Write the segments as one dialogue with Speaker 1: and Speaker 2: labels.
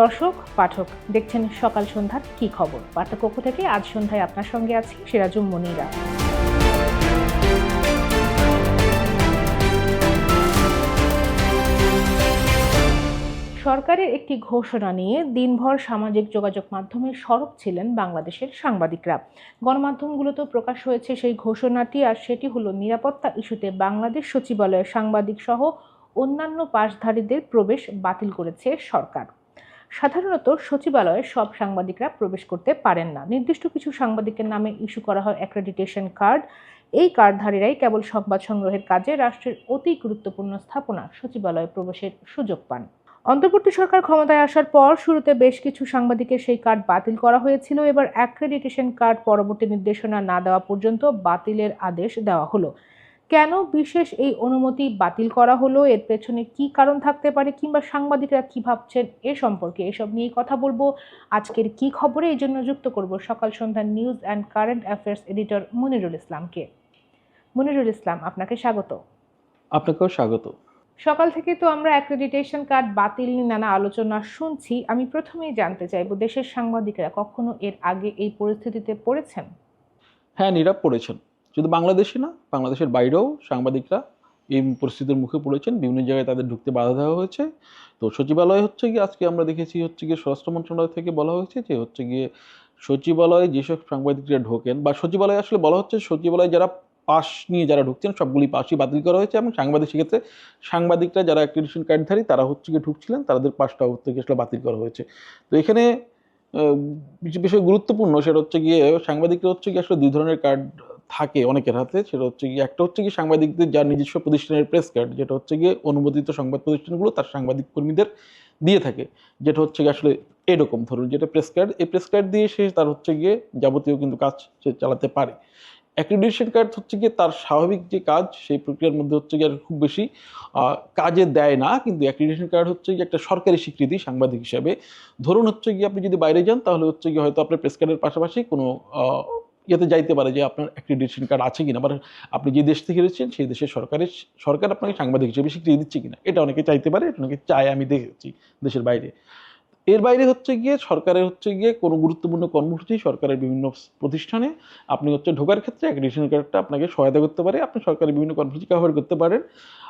Speaker 1: দর্শক, পাঠক, দেখছেন সকাল সন্ধ্যার কি খবর? বার্তাকক্ষ থেকে আজ সন্ধ্যায় আপনার সঙ্গে আছি সিরাজুম মনিরা। সরকারের একটি ঘোষণা নিয়ে দিনভর সামাজিক যোগাযোগ মাধ্যমে সরব ছিলেন বাংলাদেশের সাংবাদিকরা। গণমাধ্যমগুলোতেও প্রকাশ হয়েছে সেই ঘোষণাটি, আর সেটি হলো নিরাপত্তা ইস্যুতে বাংলাদেশ সচিবালয়ের সাংবাদিক সহ অন্যান্য পাশধারীদের প্রবেশ বাতিল করেছে সরকার। সাধারণত সচিবালয়ে সব সাংবাদিকরা প্রবেশ করতে পারেন না। নির্দিষ্ট কিছু সাংবাদিকের নামে ইস্যু করা হয় অ্যাক্রেডিটেশন কার্ড এই কার্ডধারীরাই কেবল সংবাদ সংগ্রহের কাজে রাষ্ট্রের অতি গুরুত্বপূর্ণ স্থাপনা সচিবালয়ে প্রবেশের সুযোগ পান। অন্তর্বর্তী সরকার ক্ষমতায় আসার পর শুরুতে বেশ কিছু সাংবাদিকের সেই কার্ড বাতিল করা হয়েছিল। এবার অ্যাক্রেডিটেশন কার্ড পরবর্তী নির্দেশনা না দেওয়া পর্যন্ত বাতিলের আদেশ দেওয়া হলো। কেন বিশেষ এই অনুমতি বাতিল করা হলো? এর পেছনে কি কারণ থাকতে পারে কিংবা সাংবাদিকরা কি ভাবছেন? এ সম্পর্কে এসব নিয়ে কথা বলব। আজকের কি খবরে এই জন্য যুক্ত করব সকাল সন্ধ্যা news and current affairs editor Monirul ইসলামকে। মনিরুল ইসলাম আপনাকে স্বাগত।
Speaker 2: আপনাকেও স্বাগত।
Speaker 1: সকাল থেকে তো আমরা অ্যাক্রেডিটেশন কার্ড বাতিল নিয়ে নানা আলোচনা শুনছি। আমি প্রথমেই জানতে চাইব দেশের সাংবাদিকরা কখনো এর আগে এই পরিস্থিতিতে পড়েছেন?
Speaker 2: হ্যাঁ নীরব পড়েছেন। শুধু বাংলাদেশে না, বাংলাদেশের বাইরেও সাংবাদিকরা এই পরিস্থিতির মুখে পড়েছেন। বিভিন্ন জায়গায় তাদের ঢুকতে বাধা দেওয়া হয়েছে। তো সচিবালয় হচ্ছে গিয়ে, আজকে আমরা দেখেছি হচ্ছে গিয়ে স্বরাষ্ট্র মন্ত্রণালয় থেকে বলা হয়েছে যে হচ্ছে গিয়ে সচিবালয়ে যেসব সাংবাদিকরা ঢোকেন বা সচিবালয়ে আসলে বলা হচ্ছে সচিবালয়ে যারা পাস নিয়ে যারা ঢুকছেন, সবগুলি পাসই বাতিল করা হয়েছে এবং সাংবাদিক সেক্ষেত্রে সাংবাদিকরা যারা অ্যাক্রিডিশন কার্ডধারী, তারা হচ্ছে গিয়ে ঢুকছিলেন, তাদের পাসটাও হচ্ছে গিয়ে আসলে বাতিল করা হয়েছে। তো এখানে কিছু বিষয় গুরুত্বপূর্ণ, সেটা হচ্ছে গিয়ে সাংবাদিকরা হচ্ছে গিয়ে আসলে দুই ধরনের কার্ড থাকে অনেকের হাতে, সেটা হচ্ছে গিয়ে, একটা হচ্ছে কি সাংবাদিকদের যার নিজস্ব প্রতিষ্ঠানের প্রেস কার্ড যেটা হচ্ছে গিয়ে অনুমোদিত সংবাদ প্রতিষ্ঠানগুলো তার সাংবাদিক কর্মীদের দিয়ে থাকে। যেটা হচ্ছে গিয়ে আসলে এরকম, ধরুন যেটা প্রেস কার্ড এই প্রেস কার্ড দিয়ে সে তার হচ্ছে গিয়ে যাবতীয় কিন্তু কাজ সে চালাতে পারে। অ্যাক্রিডিটেশন কার্ড হচ্ছে গিয়ে তার স্বাভাবিক যে কাজ, সেই প্রক্রিয়ার মধ্যে হচ্ছে গিয়ে আর খুব বেশি কাজে দেয় না, কিন্তু অ্যাক্রিডিটেশন কার্ড হচ্ছে গিয়ে একটা সরকারি স্বীকৃতি সাংবাদিক হিসাবে। ধরুন হচ্ছে গিয়ে আপনি যদি বাইরে যান, তাহলে হচ্ছে গিয়ে হয়তো আপনার প্রেস কার্ডের পাশাপাশি কোনো ইয়েতে যাইতে পারে যে আপনার অ্যাক্রিডিটেশন কার্ড আছে কিনা আবার আপনি যে দেশ থেকে এসেছেন সেই দেশের সরকারের, সরকার আপনাকে সাংবাদিক হিসেবে স্বীকৃতি দিচ্ছে কিনা, এটা অনেকে চাইতে পারে, এটা অনেকে চায়, আমি দেখেছি দেশের বাইরে। এর বাইরে হচ্ছে গিয়ে সরকারের হচ্ছে গিয়ে কোনো গুরুত্বপূর্ণ কর্মসূচি সরকারের বিভিন্ন প্রতিষ্ঠানে, আপনি হচ্ছে ঢোকার ক্ষেত্রে অ্যাক্রিডিটেশন কার্ডটা আপনাকে সহায়তা করতে পারে, আপনি সরকারের বিভিন্ন কর্মসূচি কভার করতে পারেন।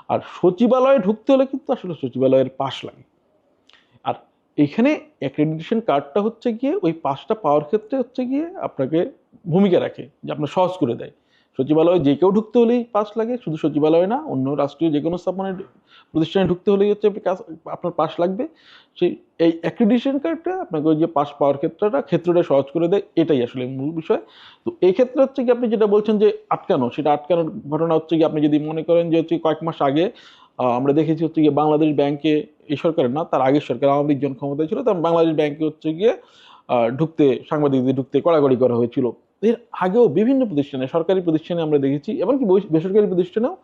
Speaker 2: আর সচিবালয়ে ঢুকতে হলে কিন্তু আসলে সচিবালয়ের পাশ লাগে। এখানে অ্যাক্রেডিটেশন কার্ডটা হচ্ছে গিয়ে ওই পাসটা পাওয়ার ক্ষেত্রে হচ্ছে গিয়ে আপনাকে ভূমিকা রাখে, যে আপনার সহজ করে দেয়। সচিবালয়ে যে কেউ ঢুকতে হলেই পাস লাগে, শুধু সচিবালয়ে না, অন্য রাষ্ট্রীয় যে কোনো স্থাপনের প্রতিষ্ঠানে ঢুকতে হলেই হচ্ছে আপনার পাস লাগবে। সেই, এই অ্যাক্রিডিটেশন কার্ডটা আপনাকে ওই যে পাস পাওয়ার ক্ষেত্রটা ক্ষেত্রটা সহজ করে দেয়, এটাই আসলে মূল বিষয়। তো এই ক্ষেত্রে হচ্ছে কি আপনি যেটা বলছেন যে আটকানো, সেটা আটকানোর ঘটনা হচ্ছে কি আপনি যদি মনে করেন যে হচ্ছে কয়েক মাস আগে আমরা দেখেছি হচ্ছে গিয়ে বাংলাদেশ ব্যাংকে এই সরকারের না, তার আগের সরকার আওয়ামী লীগ যখন ক্ষমতায় ছিল তখন বাংলাদেশ ব্যাংকে হচ্ছে গিয়ে ঢুকতে, সাংবাদিকদের ঢুকতে কড়াকড়ি করা হয়েছিল। এর আগেও বিভিন্ন প্রতিষ্ঠানে, সরকারি প্রতিষ্ঠানে আমরা দেখেছি, এমনকি বেসরকারি প্রতিষ্ঠানেও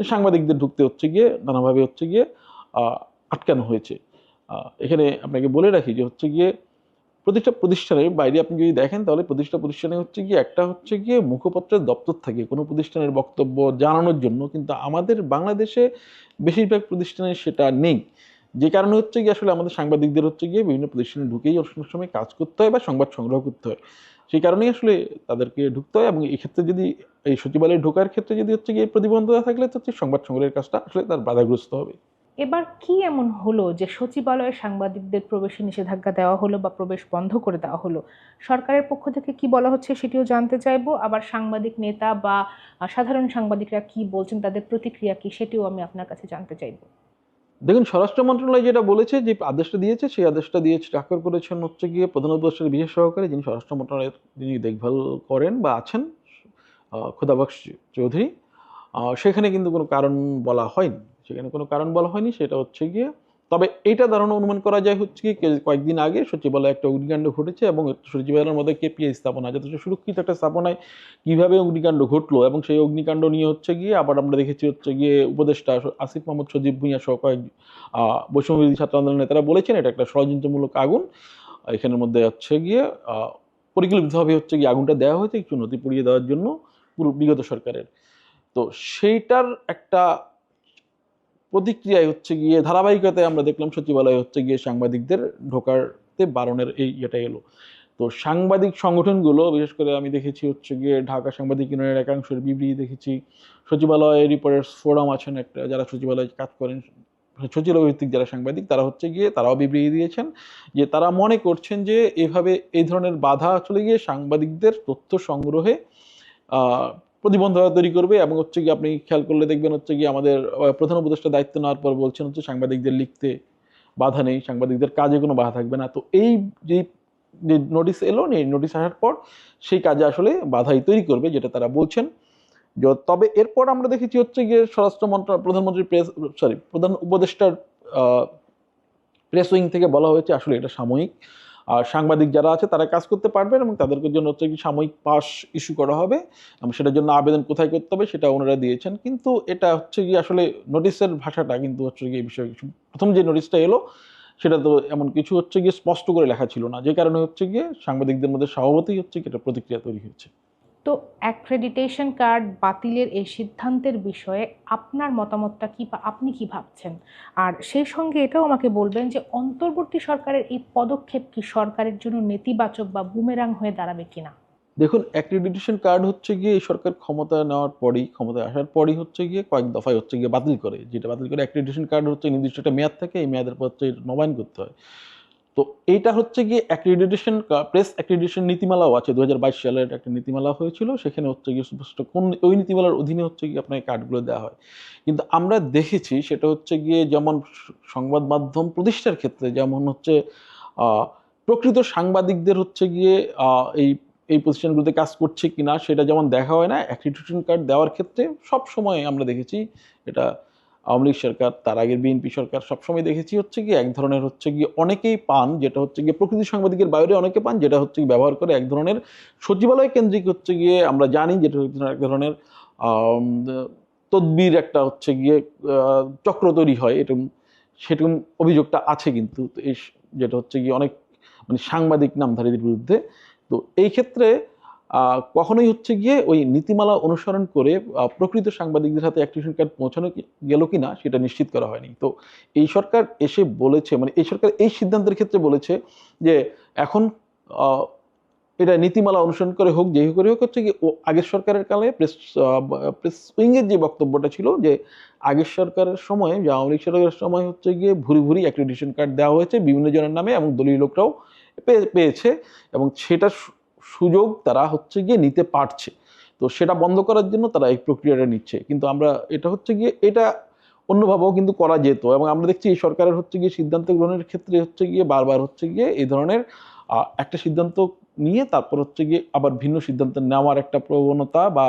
Speaker 2: সাংবাদিকদের ঢুকতে হচ্ছে গিয়ে, নানাভাবে হচ্ছে গিয়ে আটকানো হয়েছে। এখানে আপনাকে বলে রাখি যে হচ্ছে গিয়ে প্রতিটা প্রতিষ্ঠানের বাইরে আপনি যদি দেখেন, তাহলে প্রতিষ্ঠা প্রতিষ্ঠানে হচ্ছে গিয়ে, একটা হচ্ছে গিয়ে মুখপত্রের দপ্তর থাকে কোনো প্রতিষ্ঠানের বক্তব্য জানানোর জন্য, কিন্তু আমাদের বাংলাদেশে বেশিরভাগ প্রতিষ্ঠানে সেটা নেই। যে কারণে হচ্ছে গিয়ে আসলে আমাদের সাংবাদিকদের হচ্ছে গিয়ে বিভিন্ন প্রতিষ্ঠানে ঢুকেই অনেক সময় কাজ করতে হয় বা সংবাদ সংগ্রহ করতে হয়। সেই কারণেই আসলে তাদেরকে ঢুকতে হয় এবং এক্ষেত্রে যদি এই সচিবালয়ে ঢোকার ক্ষেত্রে যদি হচ্ছে গিয়ে প্রতিবন্ধকতা থাকলে তো হচ্ছে সংবাদ সংগ্রহের কাজটা আসলে তার বাধাগ্রস্ত হবে।
Speaker 1: এবার কি এমন হলো যে সচিবালয়ে সাংবাদিকদের প্রবেশে নিষেধাজ্ঞা দেওয়া হলো বা প্রবেশ বন্ধ করে দেওয়া হলো? সরকারের পক্ষ থেকে কি বলা হচ্ছে সেটিও জানতে চাইব। আবার সাংবাদিক নেতা বা সাধারণ সাংবাদিকরা কি বলছেন তাদের প্রতিক্রিয়া কি সেটিও আমি আপনার কাছে জানতে চাইব।
Speaker 2: দেখুন স্বরাষ্ট্র মন্ত্রণালয় যেটা বলেছে যে আদেশটা দিয়েছে সেই আদেশটা দিয়েছে স্বাক্ষর করেছেন হচ্ছে গিয়ে প্রধান উপদেষ্টার বিশেষ সহকারী যিনি স্বরাষ্ট্র মন্ত্রণালয়ের যিনি দেখভাল করেন বা আছেন আহ, চৌধুরী। সেখানে কিন্তু কোনো কারণ বলা হয়নি। সেখানে কোনো কারণ বলা হয়নি, সেটা হচ্ছে গিয়ে, তবে এইটা ধারণা অনুমান করা যায় হচ্ছে কি কয়েকদিন আগে সচিবালয়ে একটা অগ্নিকাণ্ড ঘটেছে এবং সচিবালয়ের মধ্যে কেপিআই স্থাপনা যথেষ্ট সুরক্ষিত একটা স্থাপনায় কীভাবে অগ্নিকাণ্ড ঘটলো এবং সেই অগ্নিকাণ্ড নিয়ে হচ্ছে গিয়ে আবার আমরা দেখেছি হচ্ছে গিয়ে উপদেষ্টা আসিফ মোহাম্মদ সজীব ভুঁইয়া সহ কয়েক বৈষম্যবিরোধী ছাত্র আন্দোলনের নেতারা বলেছেন, এটা একটা ষড়যন্ত্রমূলক আগুন। এখানের মধ্যে হচ্ছে গিয়ে পরিকল্পিতভাবে হচ্ছে গিয়ে আগুনটা দেওয়া হয়েছে, একটু নথি পুড়িয়ে দেওয়ার জন্য বিগত সরকারের। তো সেইটার একটা প্রতিক্রিয়ায় হচ্ছে গিয়ে, ধারাবাহিকতায় আমরা দেখলাম সচিবালয়ে হচ্ছে গিয়ে সাংবাদিকদের ঢোকারতে বারণের এই ইয়েটা এলো। তো সাংবাদিক সংগঠনগুলো, বিশেষ করে আমি দেখেছি হচ্ছে গিয়ে ঢাকা সাংবাদিক ইউনিয়নের একাংশের বিবৃতি দেখেছি, সচিবালয় রিপোর্টার্স ফোরাম আছেন একটা, যারা সচিবালয়ে কাজ করেন সচিবালয় ভিত্তিক যারা সাংবাদিক, তারা হচ্ছে গিয়ে, তারাও বিবৃতি দিয়েছেন যে তারা মনে করছেন যে এভাবে এই ধরনের বাধা চলে গিয়ে সাংবাদিকদের তথ্য সংগ্রহে প্রতিবন্ধকতা তৈরি করবে এবং হচ্ছে কি আপনি খেয়াল করলে দেখবেন হচ্ছে কি আমাদের প্রধান উপদেষ্টা দায়িত্ব নেওয়ার পর বলছেন হচ্ছে সাংবাদিকদের লিখতে বাধা নেই, সাংবাদিকদের কাজে কোনো বাধা থাকবে না। তো এই যে যে নোটিশ এলো, এই নোটিশ আসার পর সেই কাজে আসলে বাধাই তৈরি করবে যেটা তারা বলছেন। তবে এরপর আমরা দেখেছি হচ্ছে গিয়ে স্বরাষ্ট্র মন্ত্রণালয় প্রধানমন্ত্রী প্রেস সরি প্রধান উপদেষ্টার প্রেস উইং থেকে বলা হয়েছে আসলে এটা সাময়িক। সাংবাদিক যারা আছে, তারা কাজ করতে পারবেন এবং তাদেরকে জন্য হচ্ছে কি সাময়িক পাস ইস্যু করা হবে। এবং সেটার জন্য আবেদন কোথায় করতে হবে সেটা ওনারা দিয়েছেন। কিন্তু এটা হচ্ছে কি আসলে নোটিশের ভাষাটা কিন্তু হচ্ছে কি এই বিষয়ে কিছু প্রথম যে নোটিশটা এলো, সেটা তো এমন কিছু হচ্ছে গিয়ে স্পষ্ট করে লেখা ছিল না। যে কারণে হচ্ছে গিয়ে সাংবাদিকদের মধ্যে স্বভাবতই হচ্ছে কি এটা প্রতিক্রিয়া তৈরি হয়েছে।
Speaker 1: তো অ্যাক্রেডিটেশন কার্ড বাতিলের এই সিদ্ধান্তের বিষয়ে আপনার মতামতটা কী বা আপনি কি ভাবছেন? আর সেই সঙ্গে এটাও আমাকে বলবেন যে অন্তর্বর্তী সরকারের এই পদক্ষেপ কি সরকারের জন্য নেতিবাচক বা বুমেরাং হয়ে দাঁড়াবে কিনা?
Speaker 2: দেখুন অ্যাক্রিডিটেশন কার্ড হচ্ছে গিয়ে এই সরকার ক্ষমতা নেওয়ার পরই, ক্ষমতায় আসার পরই হচ্ছে গিয়ে কয়েক দফায় হচ্ছে গিয়ে বাতিল করে। যেটা বাতিল করে অ্যাক্রিডিটেশন কার্ড হচ্ছে নির্দিষ্ট একটা মেয়াদ থাকে, এই মেয়াদের পর হচ্ছে নবায়ন করতে হয়। তো এইটা হচ্ছে গিয়ে অ্যাক্রিডিটেশন প্রেস অ্যাক্রিডিটেশন নীতিমালাও আছে। দু হাজার বাইশ সালের একটা নীতিমালা হয়েছিল, সেখানে হচ্ছে গিয়ে স্পষ্ট কোন, ওই নীতিমালার অধীনে হচ্ছে গিয়ে আপনাকে কার্ডগুলো দেওয়া হয়। কিন্তু আমরা দেখেছি সেটা হচ্ছে গিয়ে যেমন সংবাদ মাধ্যম প্রতিষ্ঠার ক্ষেত্রে যেমন হচ্ছে প্রকৃত সাংবাদিকদের হচ্ছে গিয়ে এই এই প্রতিষ্ঠানগুলোতে কাজ করছে কিনা সেটা যেমন দেখা হয় না অ্যাক্রিডিটেশন কার্ড দেওয়ার ক্ষেত্রে সব সময় আমরা দেখেছি এটা আওয়ামী লীগ সরকার, তার আগের বিএনপি সরকার সবসময় দেখেছি হচ্ছে কি এক ধরনের হচ্ছে গিয়ে অনেকেই পান যেটা হচ্ছে গিয়ে প্রকৃতি সাংবাদিকের বাইরে অনেকে পান যেটা হচ্ছে ব্যবহার করে এক ধরনের সচিবালয় কেন্দ্রিক হচ্ছে গিয়ে আমরা জানি যেটা হচ্ছে এক ধরনের তদবির একটা হচ্ছে গিয়ে চক্র তৈরি হয়। এরকম, সেরকম অভিযোগটা আছে কিন্তু। এই যেটা হচ্ছে গিয়ে অনেক মানে সাংবাদিক নামধারীদের বিরুদ্ধে। তো এই ক্ষেত্রে কখনোই হচ্ছে গিয়ে ওই নীতিমালা অনুসরণ করে প্রকৃত সাংবাদিকদের হাতে অ্যাক্টিভেশন কার্ড পৌঁছানো গেল কি- না সেটা নিশ্চিত করা হয়নি। তো এই সরকার এসে বলেছে মানে এই সরকার এই সিদ্ধান্তের ক্ষেত্রে বলেছে যে এখন এটা নীতিমালা অনুসরণ করে হোক, যেই করে হোক, হচ্ছে কি আগের সরকারের কালে প্রেস প্রেস উইংয়ের যে বক্তব্যটা ছিল যে আগের সরকারের সময়, যে আওয়ামী লীগ সরকারের সময় হচ্ছে গিয়ে ভুরি ভুরি অ্যাক্রিডিটেশন কার্ড দেওয়া হয়েছে বিভিন্ন জনের নামে এবং দলীয় লোকরাও পেয়ে- পেয়েছে এবং সেটা সুযোগ তারা হচ্ছে গিয়ে নিতে পারছে। তো সেটা বন্ধ করার জন্য তারা এই প্রক্রিয়াটা নিচ্ছে। কিন্তু আমরা, এটা হচ্ছে গিয়ে, এটা অন্যভাবেও কিন্তু করা যেত এবং আমরা দেখছি এই সরকারের হচ্ছে গিয়ে সিদ্ধান্ত গ্রহণের ক্ষেত্রে হচ্ছে গিয়ে বারবার হচ্ছে গিয়ে এই ধরনের একটা সিদ্ধান্ত নিয়ে তারপর হচ্ছে গিয়ে আবার ভিন্ন সিদ্ধান্ত নেওয়ার একটা প্রবণতা বা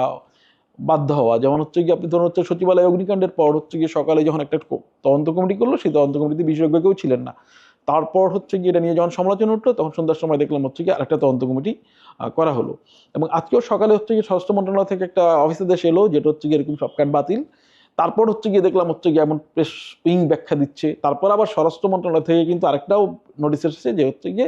Speaker 2: বাধ্য হওয়া। যেমন হচ্ছে গিয়ে আপনি ধরুন হচ্ছে সচিবালয় অগ্নিকাণ্ডের পর হচ্ছে গিয়ে সকালে যখন একটা তদন্ত কমিটি করল, সেই তদন্ত কমিটিতে বিশেষজ্ঞ কেউ ছিলেন না। তারপর হচ্ছে গিয়ে এটা নিয়ে যখন সমালোচনা উঠল, তখন সন্ধ্যার সময় দেখলাম হচ্ছে গিয়ে আরেকটা তদন্ত কমিটি করা হলো। এবং আজকেও সকালে হচ্ছে গিয়ে স্বরাষ্ট্র মন্ত্রণালয় থেকে একটা অফিসে দেশে এলো, যেটা হচ্ছে গিয়ে এরকম সব কার্ড বাতিল। তারপর হচ্ছে গিয়ে দেখলাম হচ্ছে গিয়ে এমন প্রেস উইং ব্যাখ্যা দিচ্ছে। তারপর আবার স্বরাষ্ট্র মন্ত্রণালয় থেকে কিন্তু আরেকটাও নোটিশ এসেছে যে হচ্ছে গিয়ে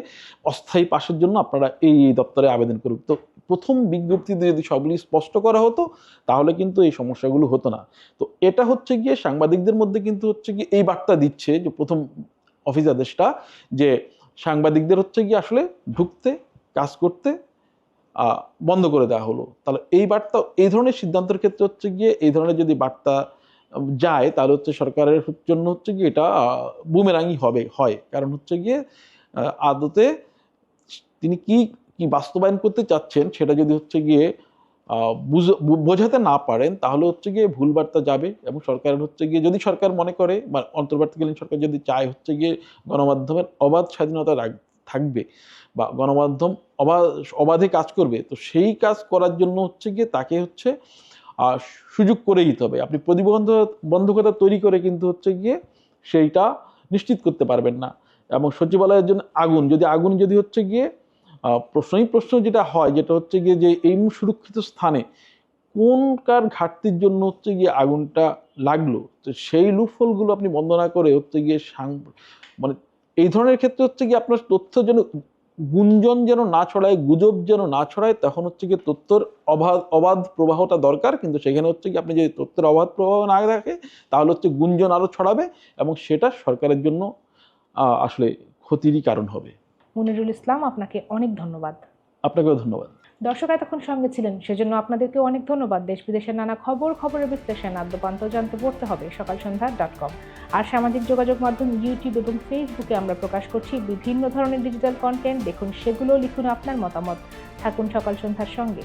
Speaker 2: অস্থায়ী পাশের জন্য আপনারা এই এই দপ্তরে আবেদন করুন। তো প্রথম বিজ্ঞপ্তিতে যদি সবগুলি স্পষ্ট করা হতো, তাহলে কিন্তু এই সমস্যাগুলো হতো না। তো এটা হচ্ছে গিয়ে সাংবাদিকদের মধ্যে কিন্তু হচ্ছে গিয়ে এই বার্তা দিচ্ছে যে প্রথম অফিস আদেশটা যে সাংবাদিকদের হচ্ছে গিয়ে আসলে ঢুকতে, কাজ করতে বন্ধ করে দেওয়া হলো। তাহলে এই বার্তা, এই ধরনের সিদ্ধান্তের ক্ষেত্রে হচ্ছে গিয়ে এই ধরনের যদি বার্তা যায়, তাহলে হচ্ছে সরকারের জন্য হচ্ছে গিয়ে এটা বুমেরাঙই হবে, হয়। কারণ হচ্ছে গিয়ে আদতে তিনি কি কি বাস্তবায়ন করতে চাচ্ছেন, সেটা যদি হচ্ছে গিয়ে বোঝাতে না পারেন, তাহলে হচ্ছে গিয়ে ভুল বার্তা যাবে এবং সরকার হচ্ছে গিয়ে, যদি সরকার মনে করে বা অন্তর্বর্তীকালীন সরকার যদি চায় হচ্ছে গিয়ে গণমাধ্যমের অবাধ স্বাধীনতা থাকবে বা গণমাধ্যম অবাধ অবাধে কাজ করবে, তো সেই কাজ করার জন্য হচ্ছে গিয়ে তাকে হচ্ছে সুযোগ করে দিতে হবে। আপনি প্রতিবন্ধ, বন্ধকতা তৈরি করে কিন্তু হচ্ছে গিয়ে সেইটা নিশ্চিত করতে পারবেন না এবং সচিবালয়ের জন্য আগুন, যদি আগুন যদি হচ্ছে গিয়ে প্রশ্নই প্রশ্ন যেটা হয়, যেটা হচ্ছে গিয়ে যে এই সুরক্ষিত স্থানে কোনকার ঘাটতির জন্য হচ্ছে গিয়ে আগুনটা লাগল? তো সেই লুফলগুলো আপনি বন্ধ না করে হচ্ছে গিয়ে সাং মানে এই ধরনের ক্ষেত্রে হচ্ছে গিয়ে আপনার তথ্য যেন গুঞ্জন যেন না ছড়ায়, গুজব যেন না ছড়ায়, তখন হচ্ছে কি তথ্যর অবাধ অবাধ প্রবাহটা দরকার। কিন্তু সেখানে হচ্ছে কি আপনি যদি তথ্যের অবাধ প্রবাহ না রাখে, তাহলে হচ্ছে গুঞ্জন আরও ছড়াবে এবং সেটা সরকারের জন্য আসলে ক্ষতিরই কারণ হবে।
Speaker 1: মুনিরুল ইসলাম আপনাকে অনেক ধন্যবাদ।
Speaker 2: আপনাকেও ধন্যবাদ।
Speaker 1: দর্শক এতক্ষণ সঙ্গে ছিলেন সেজন্য আপনাদেরকে অনেক ধন্যবাদ। দেশ বিদেশের নানা খবর খবরের বিশ্লেষণ আদ্যপান্ত জানতে পড়তে হবে সকাল সন্ধ্যা ডট কম আর সামাজিক যোগাযোগ মাধ্যম ইউটিউব এবং ফেসবুকে আমরা প্রকাশ করছি বিভিন্ন ধরনের ডিজিটাল কন্টেন্ট দেখুন সেগুলো লিখুন আপনার মতামত। থাকুন সকাল সন্ধ্যার সঙ্গে।